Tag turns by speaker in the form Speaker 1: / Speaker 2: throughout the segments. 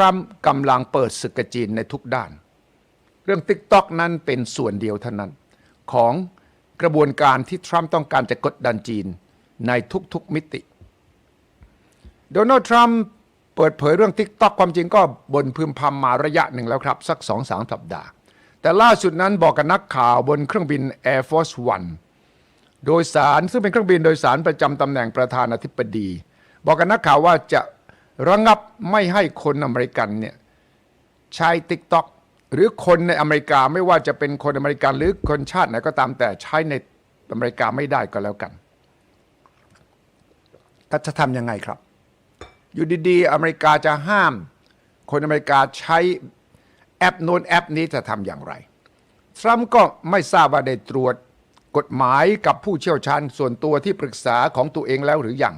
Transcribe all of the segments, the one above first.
Speaker 1: รัมป์กำลังเปิดศึกกับจีนในทุกด้าน เรื่อง TikTok นั้นเป็นส่วนเดียวเท่านั้น ของกระบวนการที่ทรัมป์ต้องการจะกดดันจีนในทุกๆมิติ โดนัลด์ทรัมป์เปิดเผยเรื่อง TikTok ความจริงก็บนพึมพำมาระยะหนึ่งแล้วครับ สักสองสามสัปดาห์ แต่ล่าสุดนั้นบอกกับนักข่าวบนเครื่องบิน Air Force One โดยสารซึ่งเป็นเครื่องบินโดยสารประจำตำแหน่งประธานาธิบดี บอกกับนักข่าวว่าจะ ระงับไม่ให้คนอเมริกันเนี่ยใช้ TikTok หรือคนในอเมริกาไม่ว่าจะเป็นคนอเมริกันหรือคนชาติไหนก็ตามแต่ใช้ในอเมริกาไม่ได้ก็แล้วกันก็จะทำยังไงครับ อยู่ดีๆ อเมริกาจะห้าม คนอเมริกาใช้แอปโน้นแอปนี้จะทำอย่างไร ทรัมป์ก็ไม่ทราบว่าได้ตรวจกฎหมายกับผู้เชี่ยวชาญส่วนตัวที่ปรึกษาของตัวเองแล้วหรือยัง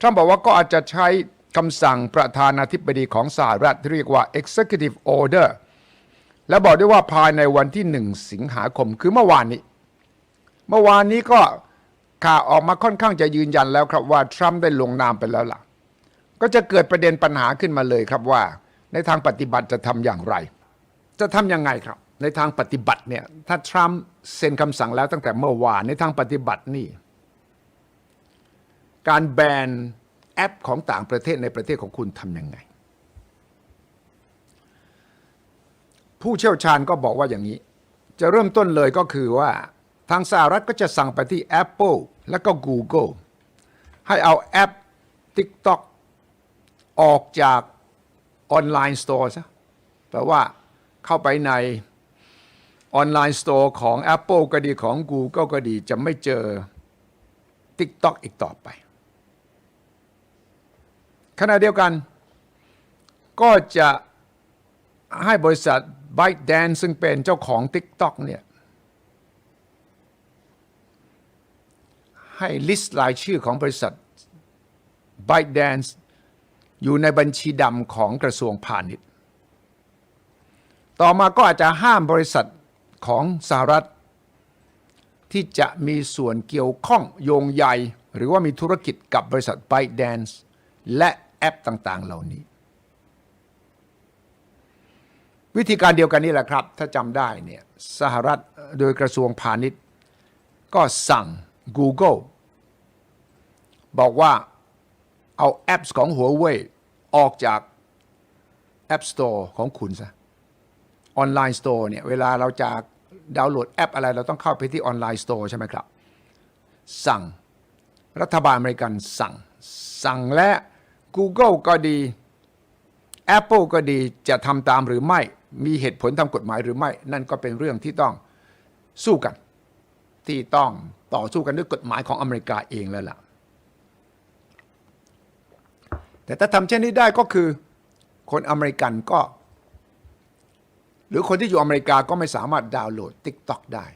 Speaker 1: ทรัมป์บอกว่าก็อาจจะใช้ คำสั่งประธานาธิบดีของสหรัฐที่เรียกว่า executive order และบอกด้วยว่าภายในวันที่หนึ่งสิงหาคมคือเมื่อวานนี้ เมื่อวานนี้ก็ข่าวออกมาค่อนข้างจะยืนยันแล้วครับว่า ทรัมป์ได้ลงนามไปแล้วล่ะ ก็จะเกิดประเด็นปัญหาขึ้นมาเลยครับว่า ในทางปฏิบัติจะทำอย่างไร จะทำยังไงครับ ในทางปฏิบัติเนี่ยถ้าทรัมป์เซ็นคำสั่งแล้วตั้งแต่เมื่อวานในทางปฏิบัตินี่ การแบน แอปของต่างประเทศในประเทศของคุณทำยังไง ผู้เชี่ยวชาญก็บอกว่าอย่างนี้ จะเริ่มต้นเลยก็คือว่า ทางสหรัฐก็จะสั่งไปที่ Apple และก็ Google ให้เอาแอป TikTok ออกจากออนไลน์สโตร์ซะแปลว่าเข้าไปในออนไลน์สโตร์ของ Apple ก็ดีของ Google ก็ดีจะไม่เจอ TikTok อีกต่อไป ขณะเดียวกัน ก็จะให้บริษัท ByteDance ซึ่งเป็นเจ้าของ TikTok เนี่ยให้ลิสต์รายชื่อของบริษัท ByteDance อยู่ในบัญชีดำของกระทรวงพาณิชย์ ต่อมาก็อาจจะห้ามบริษัทของสหรัฐ ที่จะมีส่วนเกี่ยวข้องโยงใย หรือว่ามีธุรกิจกับบริษัท ByteDance และ แอปต่างๆ เหล่านี้ วิธีการเดียวกันนี่แหละครับ ถ้าจำได้เนี่ยสหรัฐโดยกระทรวงพาณิชย์ ก็สั่ง Google บอกว่าเอาแอปของ Huawei ออกจาก App Store ของคุณซะออนไลน์สโตร์เนี่ยเวลาเราจะดาวน์โหลดแอปอะไร เราต้องเข้าไปที่ออนไลน์สโตร์ใช่ไหมครับ สั่งรัฐบาลอเมริกันสั่ง สั่งและ Google ก็ดี Apple ก็ดีจะทำตามหรือไม่ มีเหตุผลทางกฎหมายหรือไม่ นั่นก็เป็นเรื่องที่ต้องสู้กัน ที่ต้องต่อสู้กันด้วยกฎหมายของอเมริกาเองแล้วล่ะ แต่ถ้าทำเช่นนี้ได้ก็คือ คนอเมริกันก็ หรือคนที่อยู่อเมริกาก็ไม่สามารถดาวน์โหลด TikTok ได้